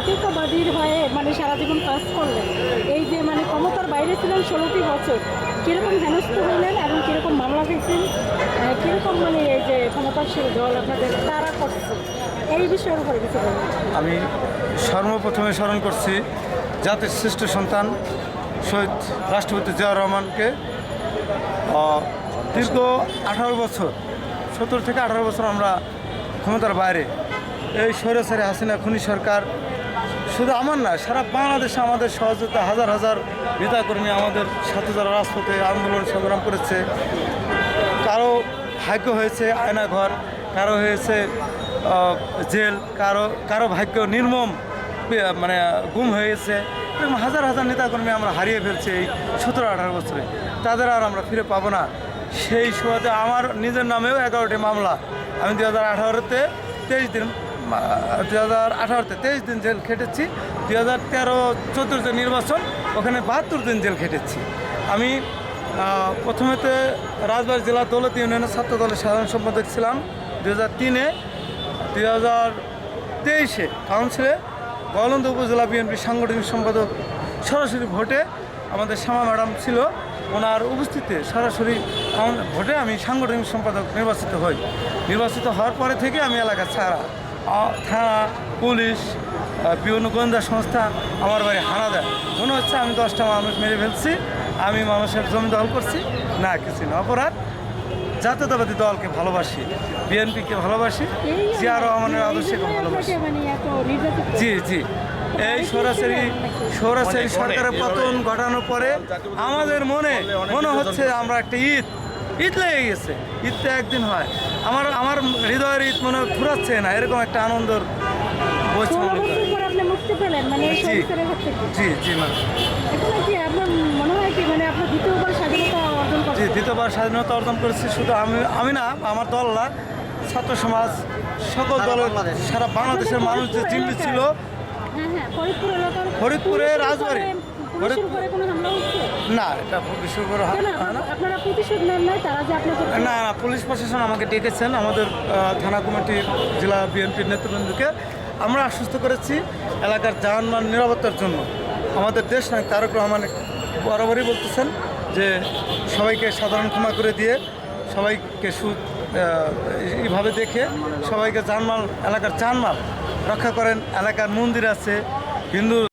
জাতীয়তাবাদীর হয়ে মানে সারা জীবন কাজ করলেন। এই যে মানে ক্ষমতার বাইরে ছিলেন ষোলোটি বছর কীরকম হেনস্থ হইলেন এবং কীরকম মামলা পেয়েছেন আহ, কীরকম মানে এই যে ক্ষমতাশীল দল আপনাদের তারা করছে? এই বিষয়ের উপরে কিছু আমি সর্বপ্রথমে স্মরণ করছি জাতির শ্রেষ্ঠ সন্তান শহীদ রাষ্ট্রপতি জিয়া রহমানকে দীর্ঘ আঠারো বছর সত্তর থেকে আঠারো বছর আমরা ক্ষমতার বাইরে। এই স্বৈরাচারী হাসিনা খুনি সরকার শুধু আমার না, সারা বাংলাদেশে আমাদের সহযোগিতা হাজার হাজার নেতাকর্মী আমাদের সাথে যারা রাজপথে আন্দোলন সংগ্রাম করেছে, কারও ভাগ্য হয়েছে আয়নাঘর, কারও হয়েছে জেল, কারও কারও ভাগ্য নির্মম মানে গুম হয়েছে, এরকম হাজার হাজার নেতাকর্মী আমরা হারিয়ে ফেলছি এই সতেরো, আঠারো বছরে। তাদের আর আমরা ফিরে পাবো না। সেই সময়তে আমার নিজের নামেও এগারোটি মামলা। আমি দু হাজার আঠারোতে তেইশ দিন দু হাজার আঠারোতে তেইশ দিন জেল খেটেছি দু হাজার তেরো চোদ্দোর যে নির্বাচন, ওখানে বাহাত্তর দিন জেল খেটেছি। আমি প্রথমেতে রাজবাড়ী জেলা দৌলত ইউনিয়নের ছাত্র দলের সাধারণ সম্পাদক ছিলাম। দু হাজার তিনে দুই হাজার তেইশে কাউন্সিলে গলন্দ উপজেলা বিএনপির সাংগঠনিক সম্পাদক সরাসরি ভোটে আমাদের শ্যামা ম্যাডাম ছিল। ওনার উপস্থিতিতে সরাসরি ভোটে আমি সাংগঠনিক সম্পাদক নির্বাচিত হই। নির্বাচিত হওয়ার পরে থেকে আমি এলাকা ছাড়া থানা পুলিশ বিভিন্ন গোয়েন্দা সংস্থা আমার বাড়ি হানা দেয়। মনে হচ্ছে আমি দশটা মানুষ মেরে ফেলছি আমি মানুষের জমি দখল করছি। না কিছু না অপরাধ। জাতীয়তাবাদী দলকে ভালোবাসি বিএনপিকে ভালোবাসি জিয়া রহমানের এই আদর্শকে ভালোবাসি। মানে জি জি। এই সরাসরি সরাসরি সরকারের পতন ঘটানোর পরে আমাদের মনে মনে হচ্ছে আমরা একটা ঈদ। ঈদ লেগে গেছে। ঈদটা একদিন হয়। আমার আমার হৃদয়ের ঈদ মনে ফুরাচ্ছে না এরকম একটা আনন্দর মনে মানে জি। জি ম্যাম। মনে হয় মানে দ্বিতীয়বার স্বাধীনতা অর্জন জি দ্বিতীয়বার স্বাধীনতা অর্জন করেছি শুধু আমি আমি না আমার দল না ছাত্র সমাজ সকল দলের সারা বাংলাদেশের মানুষ যে চিন্তিত ছিল হ্যাঁ হ্যাঁ ফরিদপুর ফরিদপুরে পুলিশের রাজবাড়ী। উপরে- পুলিশের উপরে কোনো হামলা হচ্ছে? না এটা হয় না আপনারা- আপনারা প্রতিশোধ নেন নাই? তারা যে আপনাকে না না পুলিশ প্রশাসন আমাকে ডেকেছেন। আমাদের থানা কমিটির জেলা বিএনপির নেতৃবৃন্দকে। আমরা আশ্বস্ত করেছি এলাকার যানবাহন নিরাপত্তার জন্য। আমাদের দেশ নায়ক তারক রহমান বরাবরই বলতেছেন যে সবাইকে সাধারণ ক্ষমা করে দিয়ে সবাইকে সু এইভাবে দেখে সবাইকে জানমাল এলাকার জানমাল রক্ষা করেন। এলাকার মন্দির আছে হিন্দু